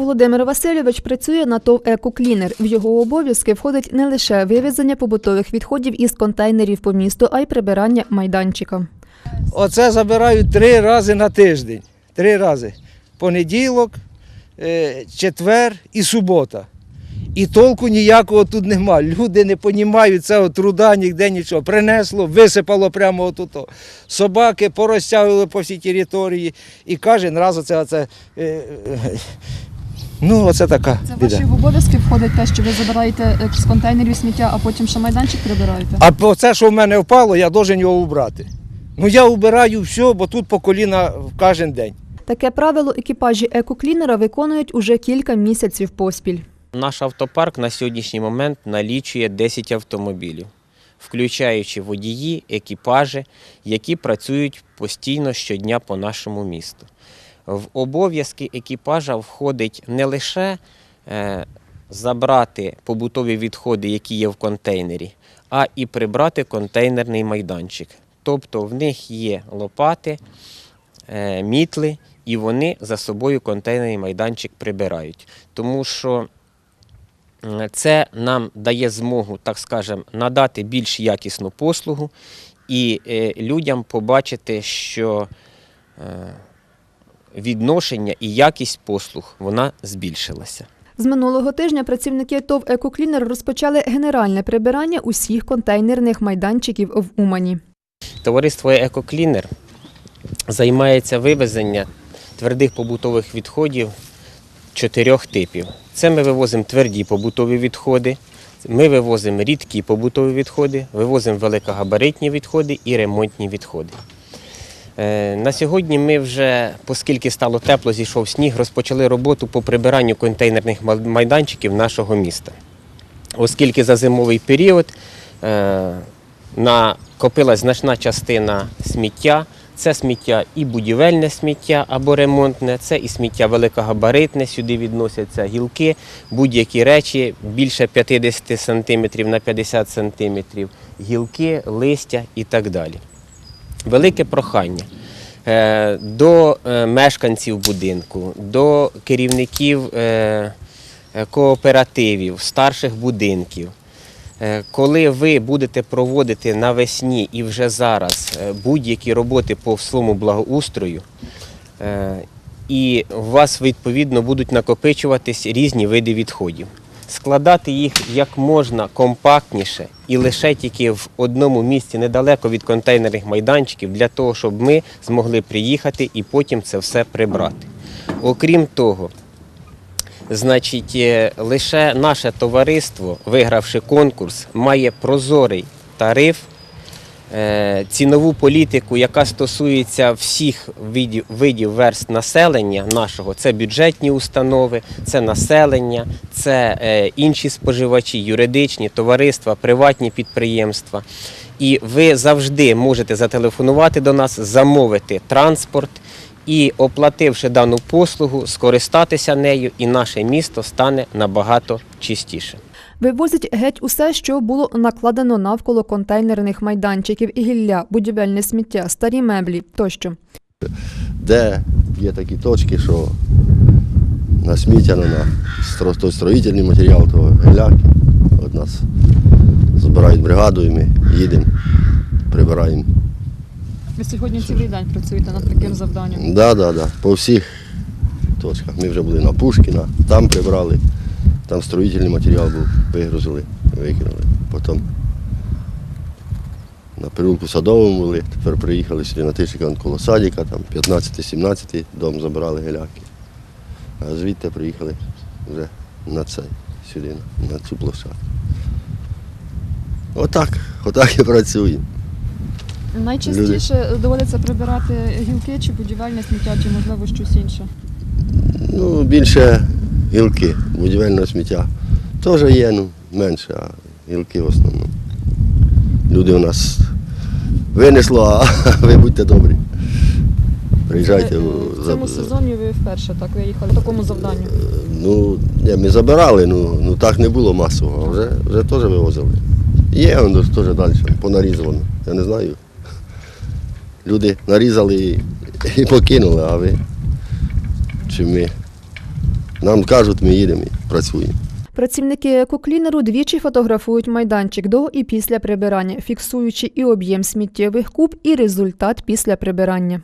Володимир Васильович працює на ТОВ «Екоклінер». В його обов'язки входить не лише вивезення побутових відходів із контейнерів по місту, а й прибирання майданчика. Оце забирають три рази на тиждень. Три рази. Понеділок, е, четвер і субота. І толку ніякого тут нема. Люди не розуміють цього труда, ніде нічого. Принесло, висипало прямо отут. Собаки порозтягували по всій території. І кожен раз оце, оце е, е, ну, оце така Це біда. ваші обов'язки входить те, що ви забираєте з контейнерів сміття, а потім ще майданчик прибираєте. А це, що в мене впало, я должен його убрати. Ну я убираю все, бо тут по коліна кожен день. Таке правило екіпажі екоклінера виконують уже кілька місяців поспіль. Наш автопарк на сьогоднішній момент налічує 10 автомобілів, включаючи водії, екіпажі, які працюють постійно щодня по нашому місту. В обов'язки екіпажа входить не лише е, забрати побутові відходи, які є в контейнері, а і прибрати контейнерний майданчик. Тобто в них є лопати, е, мітли, і вони за собою контейнерний майданчик прибирають. Тому що Це нам дає змогу, так скажемо, надати більш якісну послугу і е, людям побачити, що відношення і якість послуг вона збільшилася. З минулого тижня працівники ТОВ «Екоклінер» розпочали генеральне прибирання усіх контейнерних майданчиків в Умані. Товариство Екоклінер займається вивезенням твердих побутових відходів чотирьох типів. Це ми вивозимо тверді побутові відходи, ми вивозимо рідкі побутові відходи, вивозимо великогабаритні відходи і ремонтні відходи. Е, На сьогодні ми вже, оскільки стало тепло, зійшов сніг, розпочали роботу по прибиранню контейнерних майданчиків нашого міста. Оскільки за зимовий період е, накопилась значна частина сміття. Це сміття і будівельне сміття або ремонтне, це і сміття великогабаритне, сюди відносяться гілки, будь-які речі більше 50 см на 50 см, гілки, листя і так далі. Велике прохання е, до е, мешканців будинку, до керівників е, кооперативів, старших будинків. Коли ви будете проводити навесні і вже зараз будь-які роботи по своєму благоустрою, і у вас відповідно будуть накопичуватись різні види відходів. Складати їх як можна компактніше і лише тільки в одному місці недалеко від контейнерних майданчиків, для того, щоб ми змогли приїхати і потім це все прибрати. Окрім того, Значить, е, лише наше товариство, вигравши конкурс, має прозорий тариф, цінову політику, яка стосується всіх видів, видів верст населення нашого. Це бюджетні установи, це населення, це е, інші споживачі, юридичні товариства, приватні підприємства. І ви завжди можете зателефонувати до нас, замовити транспорт і, оплативши дану послугу, скористатися нею, і наше місто стане набагато чистішим. Вивозять геть усе, що було накладено навколо контейнерних майданчиків і гілля, будівельне сміття, старі меблі тощо. де є такі точки, що на сміття, ну, на той строїтельний матеріал, то геляки. От нас збирають бригаду і ми їдемо, прибираємо. Ви сьогодні цілий день працюєте над таким завданням. Да, да, да, по всіх точках. Ми вже були на Пушкіна, там прибрали, там строїтельний матеріал був, вигрузили, викинули. Потім на переулку Садовому були, тепер приїхали сюди на Тишика коло садика, там 15-17 дом забрали геляки. А звідти приїхали вже на цей, сюди, на, на цю площадку. Отак, отак і працюємо. Найчастіше доводиться прибирати гілки чи будівельне сміття, чи можливо щось інше. Ну, більше гілки, будівельного сміття. Теж є, ну, менше, а гілки в основному. Люди у нас винесло, а ви будьте добрі. Приїжджайте. Е, в цьому сезоні ви вперше так виїхали в такому завданню. Ну, ні, ми забирали, ну, ну так не було масово, а вже, вже теж вивозили. Є воно теж далі, понарізано. Я не знаю. Люди нарізали і, і покинули, а ви чи ми Нам кажуть, ми їдемо і працюємо. Працівники екоклінеру двічі фотографують майданчик до і після прибирання, фіксуючи і об'єм сміттєвих куб, і результат після прибирання.